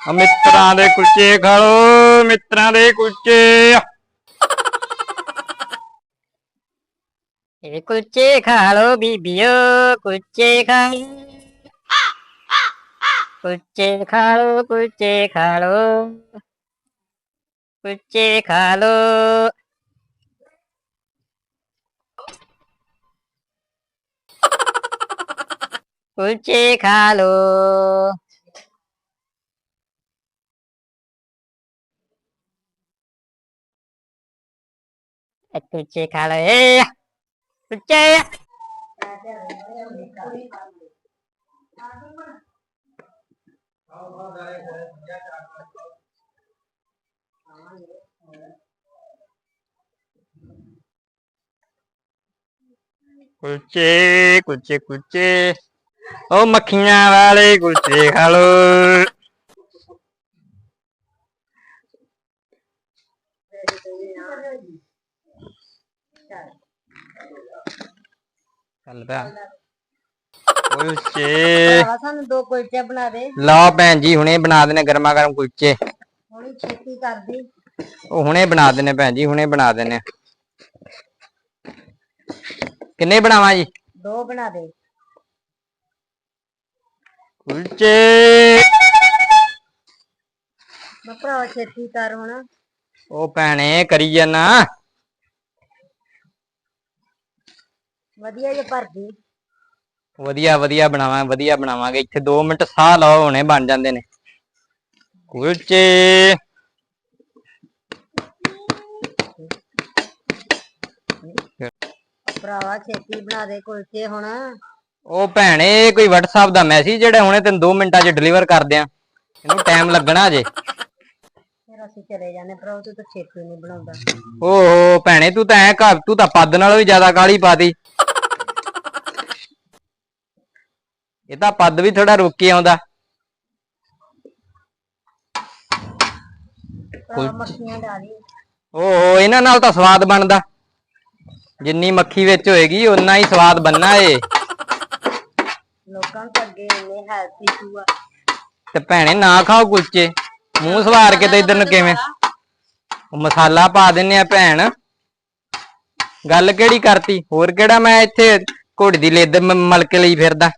ਆ ਮਿੱਤਰਾਂ ਦੇ ਕੁਲਚੇ ਖਾ ਲੋ ਮਿੱਤਰਾਂ ਦੇ ਕੁਲਚੇ। ਇਹ ਕੁਲਚੇ ਖਾ ਲੋ ਬੀਬੀਓ, ਕੁਲਚੇ ਖਾ ਲੋ ਕੁਲਚੇ ਖਾ ਲੋ ਕੁਲਚੇ ਖਾ ਲੋ ਕੁਲਚੇ ਖਾ ਲੋ ਕੁਲਚੇ ਖਾ ਲੋ ਇਹ ਕੁਲਚੇ ਖਾ ਲੋ ਏ ਕੁਲਚੇ ਕੁਲਚੇ ਕੁਲਚੇ ਕੁਲਚੇ ਉਹ ਮੱਖੀਆਂ ਵਾਲੇ ਕੁਲਚੇ ਖਾ ਚੱਲ ਪਿਆ। ਕੁਲਚੇ ਭਰਾਵਾ ਸਾਨੂੰ ਦੋ ਕੁਲਚੇ ਬਣਾ ਦੇ। ਲਓ ਭੈਣ ਜੀ ਹੁਣੇ ਬਣਾ ਦੇਣੇ ਗਰਮਾ ਗਰਮ ਕੁਲਚੇ। ਥੋੜੀ ਛੇਤੀ ਕਰਦੀ। ਉਹ ਹੁਣੇ ਬਣਾ ਦੇਣੇ ਭੈਣ ਜੀ ਹੁਣੇ ਬਣਾ ਦੇਣੇ ਕਿੰਨੇ ਬਣਾਵਾਂ ਜੀ? ਦੋ ਬਣਾ ਦੇ। ਕੁਲਚੇ। ਮੈਂ ਭਰਾਵਾ ਛੇਤੀ ਕਰ ਹੁਣ। ਉਹ ਭੈਣੇ ਕਰੀ ਜਾਨਾ। ਵਧੀਆ ਜਿਹਾ ਭਰਦੀ। ਵਧੀਆ ਵਧੀਆ ਬਣਾਵਾਂ ਵਧੀਆ ਬਣਾਵਾਂਗੇ। ਇੱਥੇ 2 ਮਿੰਟ ਸਾਹ ਲਾਓ ਹੁਣੇ ਬਣ ਜਾਂਦੇ ਨੇ। ਕੁਲਚੇ। ਭਰਾਵਾ ਛੇਤੀ ਬਣਾ ਦੇ ਕੁਲਚੇ ਹੁਣ। ਉਹ ਭੈਣੇ ਕੋਈ WhatsApp ਦਾ ਮੈਸੇਜ ਜਿਹੜਾ ਹੁਣੇ ਤੈਨੂੰ 2 ਮਿੰਟਾਂ 'ਚ ਡਿਲੀਵਰ ਕਰ ਦਿਆਂ। ਇਹਨੂੰ ਟਾਈਮ ਲੱਗਣਾ ਜੇ ਫਿਰ ਅਸੀਂ ਚਲੇ ਜਾਂਦੇ ਭਰਾਵਾ ਤੂੰ ਤਾਂ ਛੇਤੀ ਨਹੀਂ ਬਣਾਉਂਦਾ। ਓਹੋ ਭੈਣੇ ਤੂੰ ਤਾਂ ਐ ਘਰ ਤੂੰ ਤਾਂ ਪੱਦ ਨਾਲੋਂ ਵੀ ਜ਼ਿਆਦਾ ਕਾਲੀ ਪਾਦੀ ਇਹ ਤਾਂ ਪੱਦ ਵੀ ਥੋੜਾ ਰੁਕ ਕੇ ਆਉਂਦਾ। ਮੱਖੀਆਂ ਡਾਲੀ ਓਹੋ ਇਹਨਾਂ ਨਾਲ ਤਾਂ ਸਵਾਦ ਬਣਦਾ। ਜਿੰਨੀ ਮੱਖੀ ਵਿੱਚ ਹੋਏਗੀ ਉਨਾ ਹੀ ਸਵਾਦ ਬੰਨਾ ਏ ਲੋਕਾਂ ਨੂੰ ਅੱਗੇ ਇੰਨੇ ਹੈਲਥ ਇਸ਼ੂ ਆ। ਤੇ ਭੈਣੇ ਨਾ ਖਾਓ ਕੁਲਚੇ। ਮੂੰਹ ਸਵਾਰ ਕੇ ਤੇ ਇਧਰ ਨੂੰ ਕਿਵੇਂ? ਉਹ ਮਸਾਲਾ ਪਾ ਦਿੰਨੇ ਆ ਭੈਣ। ਗੱਲ ਕਿਹੜੀ ਕਰਤੀ? ਹੋਰ ਕਿਹੜਾ ਮੈਂ ਇੱਥੇ ਘੋੜੀ ਦੀ ਲਿੱਦ ਮ- ਮਲ ਕੇ ਲਈ ਫਿਰਦਾ।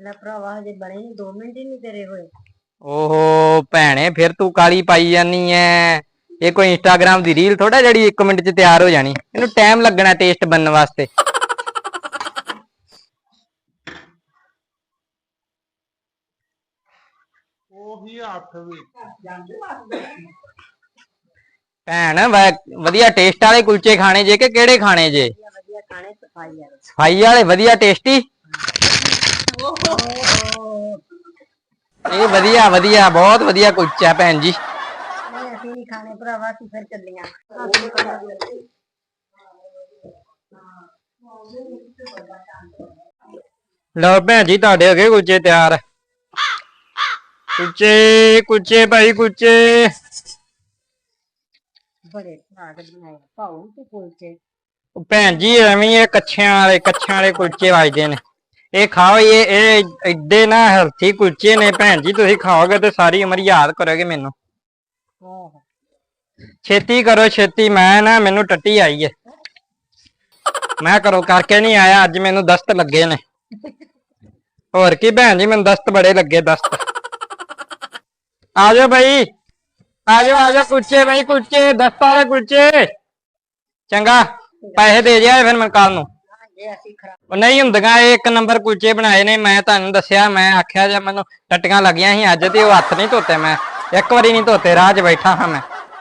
ਲੈ ਭਰਾਵਾ ਹਜੇ ਬਣੇ ਨਹੀਂ 2 ਮਿੰਟ ਹੀ ਨਹੀਂ ਤੇਰੇ ਹੋਏ। ਓਹੋ ਭੈਣੇ ਫਿਰ ਤੂੰ ਕਾਲੀ ਪਾਈ ਜਾਨੀ ਐ। ਇਹ ਕੋਈ ਇੰਸਟਾਗ੍ਰam ਦੀ ਰੀਲ ਥੋੜਾ ਜਿਹੜੀ 1 ਮਿੰਟ 'ਚ ਤਿਆਰ ਹੋ ਜਾਣੀ। ਇਹਨੂੰ ਟਾਈਮ ਲੱਗਣਾ ਟੇਸਟ ਬਣਨ ਵਾਸਤੇ। ਉਹੀ ਹੱਥ ਵੀ। ਭੈਣ ਵ- ਵਧੀਆ ਟੇਸਟ ਵਾਲੇ ਕੁਲਚੇ ਖਾਣੇ ਜੇ ਕਿ ਕਿਹੜੇ ਖਾਣੇ ਜੇ? ਖਾਣੇ ਸਫ਼ਾਈ ਵਾਲੇ। ਵਧੀਆ ਟੇਸਟੀ ਇਹ ਵਧੀਆ ਵਧੀਆ ਬਹੁਤ ਵਧੀਆ ਕੁਲਚਾ ਭੈਣ ਜੀ। ਨਹੀਂ ਅਸੀਂ ਨਹੀਂ ਖਾਣੇ ਭਰਾਵਾ ਅਸੀਂ ਫਿਰ ਚੱਲੀਆਂ। ਲਓ ਭੈਣ ਜੀ ਤੁਹਾਡੇ ਅਗੇ ਕੁਲਚੇ ਤਿਆਰ। ਕੁਲਚੇ ਕੁਲਚੇ ਭਾਈ ਕੁਲਚੇ। ਬੜੇ ਸਾਗ ਬਣਾਏ। ਪਾਉ ਤੇ ਕੁਲਚੇ। ਉਹ ਭੈਣ ਜੀ ਐਵੇਂ ਹੀ ਇਹ ਕੱਛਿਆਂ ਵਾਲੇ ਕੱਛਾਂ ਵਾਲੇ ਕੁਲਚੇ ਵੱਜਦੇ ਨੇ। ਇਹ ਖਾਓ ਇਹ ਇਹ ਏਡੇ ਨਾ ਹੈਲਥੀ ਕੁਲਚੇ ਨੇ। ਭੈਣ ਜੀ ਤੁਸੀਂ ਖਾਓਗੇ ਤੇ ਸਾਰੀ ਉਮਰ ਯਾਦ ਕਰੋਗੇ ਮੈਨੂੰ। ਛੇਤੀ ਕਰੋ ਛੇਤੀ। ਮੈਂ ਨਾ ਮੈਨੂੰ ਟੱਟੀ ਆਈ ਹੈ ਮੈਂ ਕਰੋ ਕਰਕੇ ਨਹੀਂ ਆਇਆ ਅੱਜ ਮੈਨੂੰ ਦਸਤ ਲੱਗੇ ਨੇ। ਹੋਰ ਕੀ ਭੈਣ ਜੀ ਮੈਨੂੰ ਦਸਤ ਬੜੇ ਲੱਗੇ ਦਸਤ। ਆ ਜਾਓ ਭਾਈ ਆ ਜਾਓ ਆ ਜਾਓ ਕੁਲਚੇ ਭਾਈ ਕੁਲਚੇ ਦਸਤ ਵਾਲੇ ਕੁਲਚੇ। ਚੰਗਾ। ਪੈਸੇ ਦੇ ਜਿਆ ਫਿਰ ਮੈਂ ਕੱਲ ਨੂੰ। ਜੇ ਅਸੀਂ ਉਹ ਨਹੀਂ ਹੁੰਦੀਆਂ ਇਹ ਇੱਕ ਨੰਬਰ ਕੁਲਚੇ ਬਣਾਏ ਨੇ ਮੈਂ ਤੁਹਾਨੂੰ ਦੱਸਿਆ ਮੈਂ ਆਖਿਆ ਜੇ ਮੈਨੂੰ ਟੱਟੀਆਂ ਲੱਗੀਆਂ ਸੀ ਅੱਜ ਤੇ ਉਹ ਹੱਥ ਨਹੀਂ ਧੋਤੇ ਮੈਂ। ਇੱਕ ਵਾਰੀ ਨਹੀਂ ਧੋਤੇ ਰਾਹ 'ਚ ਬੈਠਾ ਹਾਂ ਮੈਂ।